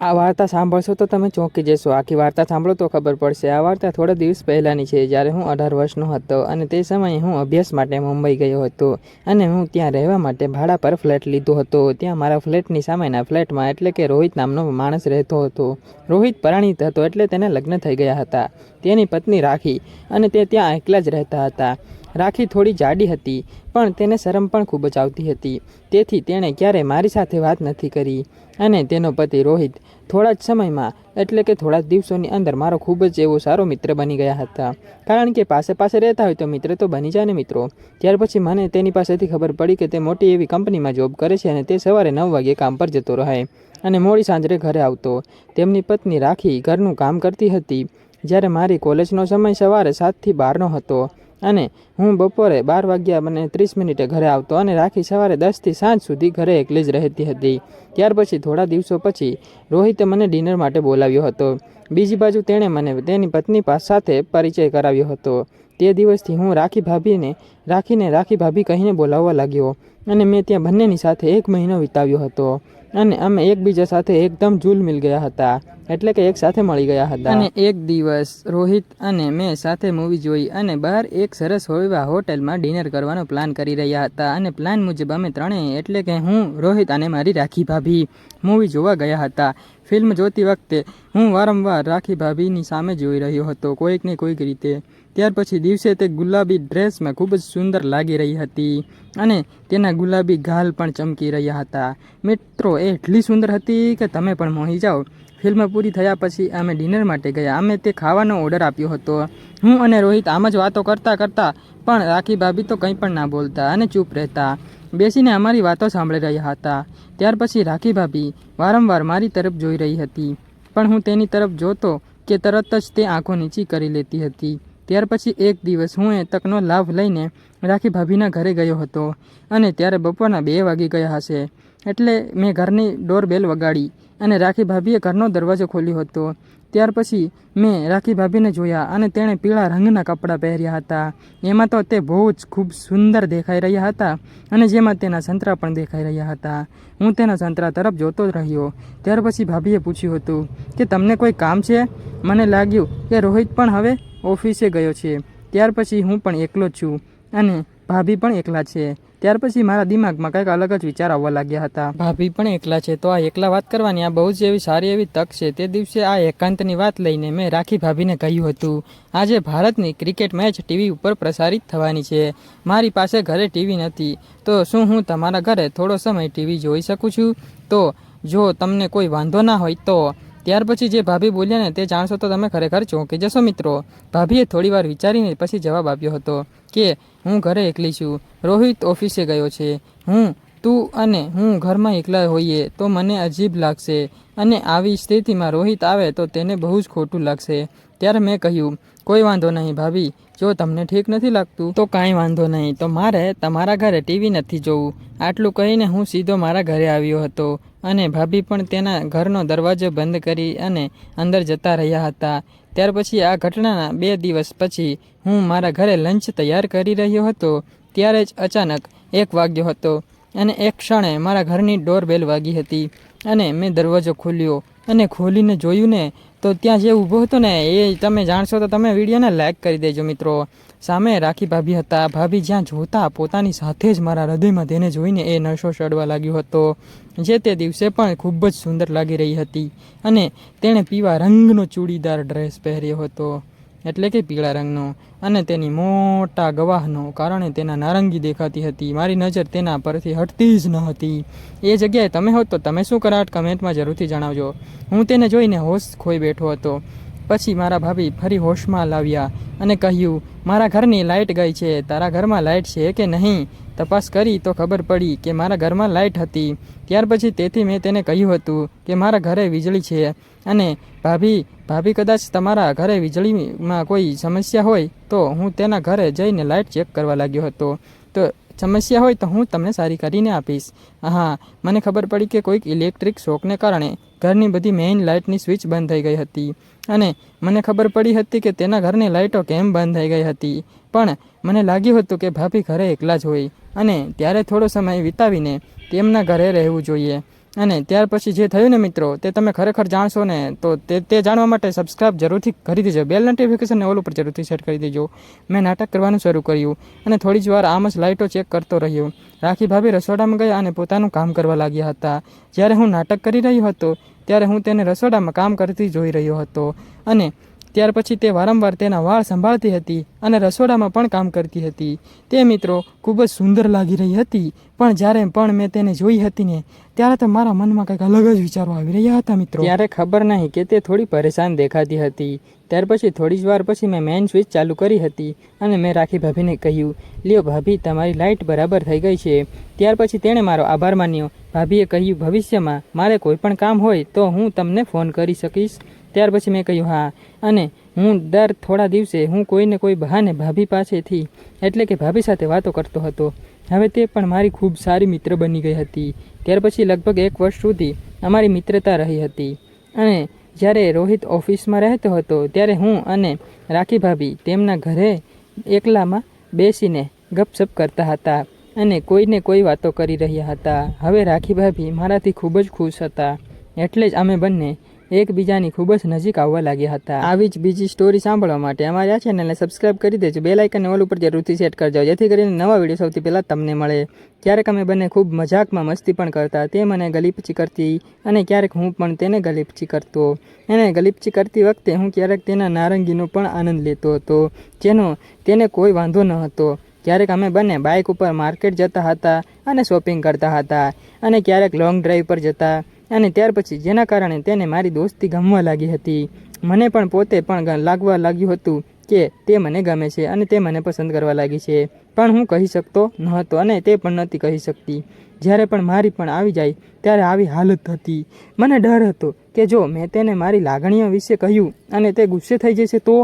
આ વાર્તા સાંભળશો તો તમે ચોંકી જશો. આખી વાર્તા સાંભળો તો ખબર પડશે. આ વાર્તા થોડા દિવસ પહેલાંની છે. જ્યારે હું અઢાર વર્ષનો હતો અને તે સમયે હું અભ્યાસ માટે મુંબઈ ગયો હતો અને હું ત્યાં રહેવા માટે ભાડા પર ફ્લેટ લીધો હતો. ત્યાં મારા ફ્લેટની સામેના ફ્લેટમાં એટલે કે રોહિત નામનો માણસ રહેતો હતો. રોહિત પરાણિત હતો એટલે તેને લગ્ન થઈ ગયા હતા. તેની પત્ની રાખી અને તે ત્યાં એકલા જ રહેતા હતા. રાખી થોડી જાડી હતી. પણ તેને શરમ પણ ખૂબ જ આવતી હતી. તેથી તેણે ક્યારેય મારી સાથે વાત નથી કરી. અને તેનો પતિ રોહિત થોડા જ સમયમાં, એટલે કે થોડા જ દિવસોની અંદર, મારો ખૂબ જ એવો સારો મિત્ર બની ગયા હતા. કારણ કે પાસે પાસે રહેતા હોય તો મિત્ર તો બની જાય ને મિત્રો. ત્યાર પછી મને તેની પાસેથી ખબર પડી કે તે મોટી એવી કંપનીમાં જોબ કરે છે અને તે સવારે નવ વાગે કામ પર જતો રહે અને મોડી સાંજરે ઘરે આવતો. તેમની પત્ની રાખી ઘરનું કામ કરતી હતી. જ્યારે મારી કોલેજનો સમય સવારે સાતથી બારનો હતો. અને હું બપોરે બાર વાગ્યા મને ત્રીસ મિનિટે ઘરે આવતો અને રાખી સવારે દસથી સાંજ સુધી ઘરે એકલી જ રહેતી હતી. ત્યાર પછી થોડા દિવસો પછી રોહિતે મને ડિનર માટે બોલાવ્યો હતો. બીજી બાજુ તેણે મને તેની પત્ની સાથે પરિચય કરાવ્યો હતો. તે દિવસથી હું રાખી ભાભીને, રાખીને રાખી ભાભી કહીને બોલાવવા લાગ્યો અને મેં ત્યાં બંનેની સાથે એક મહિનો વિતાવ્યો હતો અને અમે એકબીજા સાથે એકદમ જૂલ મિલ ગયા હતા, એટલે કે એક સાથે મળી ગયા હતા. અને એક દિવસ રોહિત અને મેં સાથે મૂવી જોઈ અને બહાર એક સરસ હોવા હોટેલમાં ડિનર કરવાનો પ્લાન કરી રહ્યા હતા અને પ્લાન મુજબ અમે ત્રણેય, એટલે કે હું, રોહિત અને મારી રાખી ભાભી મૂવી જોવા ગયા હતા. ફિલ્મ જોતી વખતે હું વારંવાર રાખી ભાભીની સામે જોઈ રહ્યો હતો કોઈક ને કોઈક રીતે ત્યાર પછી દિવસે તે ગુલાબી ડ્રેસમાં ખૂબ જ સુંદર લાગી રહી હતી અને તેના ગુલાબી ગાલ પણ ચમકી રહ્યા હતા. મિત્રો, એ એટલી સુંદર હતી કે તમે પણ મોહી જાઓ. ફિલ્મ પૂરી થયા પછી અમે ડિનર માટે ગયા. અમે તે ખાવાનો ઓર્ડર આપ્યો હતો. હું અને રોહિત આમ જ વાતો કરતાં કરતાં પણ રાખી ભાભી તો કંઈ પણ ના બોલતા અને ચૂપ રહેતા. બેસીને અમારી વાતો સાંભળી રહ્યા હતા. ત્યાર પછી રાખી ભાભી વારંવાર મારી તરફ જોઈ રહી હતી. પણ હું તેની તરફ જોતો કે તરત જ તે આંખો નીચી કરી લેતી હતી. ત્યાર પછી એક દિવસ હું એ તકનો લાભ લઈને રાખી ભાભીના ઘરે ગયો હતો અને ત્યારે બપોરના બે વાગી ગયા હશે. એટલે મેં ઘરની ડોરબેલ વગાડી અને રાખી ભાભીએ ઘરનો દરવાજો ખોલ્યો હતો. ત્યાર પછી મેં રાખી ભાભીને જોયા અને તેણે પીળા રંગના કપડાં પહેર્યા હતા. એમાં તો તે બહુ જ ખૂબ સુંદર દેખાઈ રહ્યા હતા અને જેમાં તેના સંતરા પણ દેખાઈ રહ્યા હતા. હું તેના સંતરા તરફ જોતો જ રહ્યો. ત્યાર પછી ભાભીએ પૂછ્યું હતું કે તમને કોઈ કામ છે? મને લાગ્યું કે રોહિત પણ હવે ઓફિસે ગયો છે. ત્યાર પછી હું પણ એકલો જ છું અને ભાભી પણ એકલા છે. ત્યાર પછી મારા દિમાગમાં કંઈક અલગ જ વિચાર આવવા લાગ્યા હતા. ભાભી પણ એકલા છે તો આ એકલા વાત કરવાની આ બહુ જ એવી સારી એવી તક છે. તે દિવસે આ એકાંતની વાત લઈને મેં રાખી ભાભીને કહ્યું હતું, આજે ભારતની ક્રિકેટ મેચ ટીવી ઉપર પ્રસારિત થવાની છે. મારી પાસે ઘરે ટીવી નથી. તો શું હું તમારા ઘરે થોડો સમય ટીવી જોઈ શકું છું? તો જો તમને કોઈ વાંધો ના હોય તો ત્યાર પછી જે ભાભી બોલ્યા ને તે જાણશો તો તમે ખરેખર ચોંકી જશો મિત્રો. ભાભીએ થોડીવાર વિચારીને પછી જવાબ આપ્યો હતો કે, હું ઘરે એકલી છું. રોહિત ઓફિસે ગયો છે. હું, તું અને હું ઘરમાં એકલા હોઈએ તો મને અજીબ લાગશે. અને આવી સ્થિતિમાં રોહિત આવે તો તેને બહુ જ ખોટું લાગશે. ત્યારે મેં કહ્યું, કોઈ વાંધો નહીં ભાભી. જો તમને ઠીક નથી લાગતું, તો કાંઈ વાંધો નહીં. તો મારે તમારા ઘરે ટીવી નથી જોવું. આટલું કહીને હું સીધો મારા ઘરે આવ્યો હતો. અને ભાભી પણ તેના ઘરનો દરવાજો બંધ કરી અને અંદર જતા રહ્યા હતા. ત્યાર પછી આ ઘટનાના બે દિવસ પછી હું મારા ઘરે લંચ તૈયાર કરી રહ્યો હતો, ત્યારે જ અચાનક એક વાગ્યો હતો અને એક ક્ષણે મારા ઘરની ડોરબેલ વાગી હતી અને મેં દરવાજો ખોલ્યો અને ખોલીને જોયું ને, તો ત્યાં જે ઊભો હતો ને, એ તમે જાણશો તો તમે વિડીયોને લાઇક કરી દેજો મિત્રો. સામે રાખી ભાભી હતા. ભાભી જ્યાં જોતા, પોતાની સાથે જ મારા હૃદયમાં તેને જોઈને એ નશો ચડવા લાગ્યો હતો. જે તે દિવસે પણ ખૂબ જ સુંદર લાગી રહી હતી અને તેણે પીવા રંગનો ચૂડીદાર ડ્રેસ પહેર્યો હતો. એટલે કે પીળા રંગનો. અને તેની મોટા ગવાહનો કારણે તેના નારંગી દેખાતી હતી. મારી નજર તેના પરથી હટતી જ ન હતી. એ જગ્યાએ તમે હોત તો તમે શું કરાટ કમેન્ટમાં જરૂરથી જણાવજો. હું તેને જોઈને હોશ ખોઈ બેઠો હતો. પછી મારા ભાભી ફરી હોશમાં લાવ્યા અને કહ્યું, મારા ઘરની લાઇટ ગઈ છે. તારા ઘરમાં લાઇટ છે કે નહીં? તપાસ કરી તો ખબર પડી કે મારા ઘરમાં લાઇટ હતી. ત્યાર પછી તેથી મેં તેને કહ્યું હતું કે મારા ઘરે વીજળી છે અને ભાભી ભાભી કદાચ તમારા ઘરે વીજળીમાં કોઈ સમસ્યા હોય તો હું તેના ઘરે જઈને લાઇટ ચેક કરવા લાગ્યો હતો. તો સમસ્યા હોય તો હું તમને સારી કરીને આપીશ. હા, મને ખબર પડી કે કોઈક ઇલેક્ટ્રિક શોકને કારણે ઘરની બધી મેઇન લાઇટની સ્વિચ બંધ થઈ ગઈ હતી અને મને ખબર પડી હતી કે તેના ઘરની લાઇટો કેમ બંધ થઈ ગઈ હતી. પણ મને લાગ્યું હતું કે ભાભી ઘરે એકલા જ હોય અને ત્યારે થોડો સમય વિતાવીને તેમના ઘરે રહેવું જોઈએ. અને ત્યાર પછી જે થયું ને મિત્રો, તે તમે ખરેખર જાણશો ને, તો તે તે જાણવા માટે સબસ્ક્રાઇબ જરૂરથી કરી દેજો. બેલ નોટિફિકેશનને ઓલ ઉપર જરૂરથી સેટ કરી દેજો. મેં નાટક કરવાનું શરૂ કર્યું અને થોડી જ વાર આમ જ લાઇટો ચેક કરતો રહ્યો. રાખી ભાભી રસોડામાં ગયા અને પોતાનું કામ કરવા લાગ્યા હતા. જ્યારે હું નાટક કરી રહ્યો હતો, ત્યારે હું તેને રસોડામાં કામ કરતી જોઈ રહ્યો હતો. અને ત્યાર પછી તે વારંવાર તેના વાળ સંભાળતી હતી અને રસોડામાં પણ કામ કરતી હતી. તે મિત્રો ખૂબ જ સુંદર લાગી રહી હતી. પણ જ્યારે પણ મેં તેને જોઈ હતી ને, ત્યારે તો મારા મનમાં કંઈક અલગ જ વિચારો આવી રહ્યા હતા મિત્રો. ત્યારે ખબર નહીં કે તે થોડી પરેશાન દેખાતી હતી. ત્યાર પછી થોડી જ વાર પછી મેં મેઇન સ્વિચ ચાલુ કરી હતી અને મેં રાખી ભાભીને કહ્યું, લ્યો ભાભી, તમારી લાઇટ બરાબર થઈ ગઈ છે. ત્યાર પછી તેણે મારો આભાર માન્યો. ભાભીએ કહ્યું, ભવિષ્યમાં મારે કોઈ પણ કામ હોય તો હું તમને ફોન કરી શકીશ. ત્યાર પછી મેં કહ્યું, હા. અને હું દર થોડા દિવસે હું કોઈને કોઈ બહાને ભાભી પાસેથી, એટલે કે ભાભી સાથે વાતો કરતો હતો. હવે તે પણ મારી ખૂબ સારી મિત્ર બની ગઈ હતી. ત્યાર પછી લગભગ એક વર્ષ સુધી અમારી મિત્રતા રહી હતી. અને જ્યારે રોહિત ઓફિસમાં રહેતો હતો, ત્યારે હું અને રાખી ભાભી તેમના ઘરે એકલામાં બેસીને ગપસપ કરતા હતા અને કોઈને કોઈ વાતો કરી રહ્યા હતા. હવે રાખી ભાભી મારાથી ખૂબ જ ખુશ હતા. એટલે જ અમે બંને એકબીજાની ખૂબ જ નજીક આવવા લાગ્યા હતા. આવી જ બીજી સ્ટોરી સાંભળવા માટે અમારી આ ચેનલને સબસ્ક્રાઇબ કરી દેજો. બે લાઇકન ઓલ ઉપર જરૂરથી સેટ કરજો જેથી કરીને નવા વીડિયો સૌથી પહેલાં તમને મળે. ક્યારેક અમે બંને ખૂબ મજાકમાં મસ્તી પણ કરતા, તે મને ગલીપચી કરતી અને ક્યારેક હું પણ તેને ગલીપચી કરતો. એને ગલીપચી કરતી વખતે હું ક્યારેક તેના નારંગીનો પણ આનંદ લેતો હતો. જેનો તેને કોઈ વાંધો ન હતો. ક્યારેક અમે બંને બાઇક ઉપર માર્કેટ જતા હતા અને શોપિંગ કરતા હતા અને ક્યારેક લોંગ ડ્રાઈવ પર જતા. અને ત્યાર પછી જેના કારણે તેને મારી દોસ્તી ગમવા લાગી હતી. મને પણ પોતે પણ લાગવા લાગ્યું હતું કે તે મને ગમે છે અને તે મને પસંદ કરવા લાગી છે. પણ હું કહી શકતો ન હતો અને તે પણ નહોતી કહી શકતી. જ્યારે પણ મારી પણ આવી જાય, ત્યારે આવી હાલત હતી. મને ડર હતો કે જો મેં તેને મારી લાગણીઓ વિશે કહ્યું અને તે ગુસ્સે થઈ જશે તો?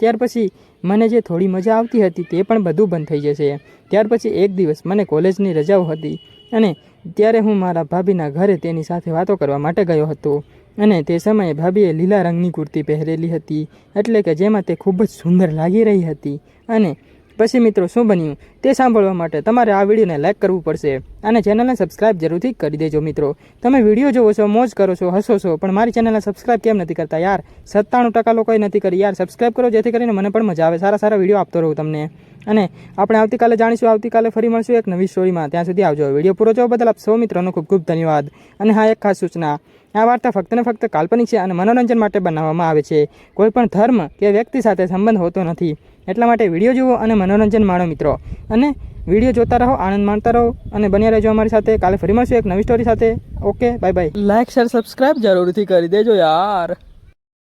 ત્યાર પછી મને જે થોડી મજા આવતી હતી તે પણ બધું બંધ થઈ જશે. ત્યાર પછી એક દિવસ મને કોલેજની રજાઓ હતી અને ત્યારે હું મારા ભાભીના ઘરે તેની સાથે વાતો કરવા માટે ગયો હતો અને તે સમયે ભાભીએ લીલા રંગની કુર્તી પહેરેલી હતી, એટલે કે જેમાં તે ખૂબ જ સુંદર લાગી રહી હતી અને પછી મિત્રો, શું બન્યું? તે સાંભળવા માટે તમારે આ વિડીયોને લાઇક કરવું પડશે અને ચેનલને સબસ્ક્રાઇબ જરૂરથી કરી દેજો મિત્રો. તમે વીડિયો જોવો છો, મોજ કરો છો, હસો છો, પણ મારી ચેનલને સબસ્ક્રાઇબ કેમ નથી કરતા યાર? સત્તાણું ટકા લોકોએ નથી કરી યાર સબસ્ક્રાઇબ કરો, જેથી કરીને મને પણ મજા આવે, સારા સારા વીડિયો આપતો રહું તમને. અને આપણે આવતીકાલે જાણીશું, આવતીકાલે ફરી મળશું એક નવી સ્ટોરીમાં ત્યાં સુધી આવજો. વીડિયો પૂરો જોવા બદલ આપ સૌ મિત્રોનો ખૂબ ખૂબ ધન્યવાદ. અને હા, એક ખાસ સૂચના. આ વાર્તા ફક્ત ને ફક્ત કાલ્પનિક છે અને મનોરંજન માટે બનાવવામાં આવે છે. કોઈ પણ ધર્મ કે વ્યક્તિ સાથે સંબંધ હોતો નથી. એટલા માટે વીડિયો જુઓ અને મનોરંજન માણો મિત્રો. અને વીડિયો જોતા રહો, આનંદ માણતા રહો અને બન્યા રહેજો અમારી સાથે. કાલે ફરી મળશું એક નવી સ્ટોરી સાથે. Okay bye bye like share subscribe જરૂરથી કરી દેજો યાર.